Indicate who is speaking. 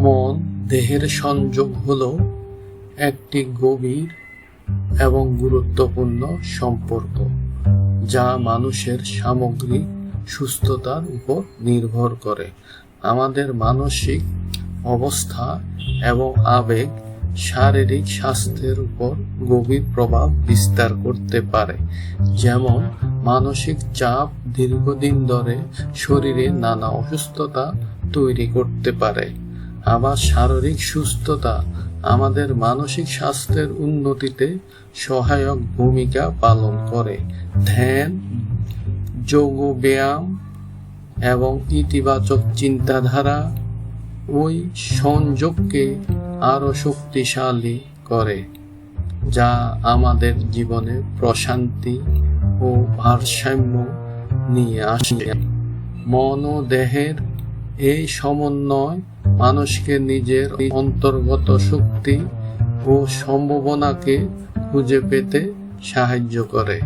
Speaker 1: মন দেহের সংযোগ হল একটি গভীর এবং গুরুত্বপূর্ণ সম্পর্ক, যা মানুষের সামগ্রিক সুস্থতার উপর নির্ভর করে। আমাদের মানসিক অবস্থা এবং আবেগ শারীরিক স্বাস্থ্যের উপর গভীর প্রভাব বিস্তার করতে পারে। যেমন, মানসিক চাপ দীর্ঘদিন ধরে শরীরে নানা অসুস্থতা তৈরি করতে পারে। আবার শারীরিক সুস্থতা আমাদের মানসিক স্বাস্থ্যের উন্নতিতে সহায়ক ভূমিকা পালন করে। ধ্যান, যোগ ব্যায়াম এবং ইতিবাচক চিন্তাধারা ওই সংযোগকে আরও শক্তিশালী করে, যা আমাদের জীবনে প্রশান্তি ও ভারসাম্য নিয়ে আসে। মন ও দেহের এই সমন্বয় মানুষকে নিজের অন্তর্গত শক্তি ও সম্ভাবনাকে খুঁজে পেতে সাহায্য করে।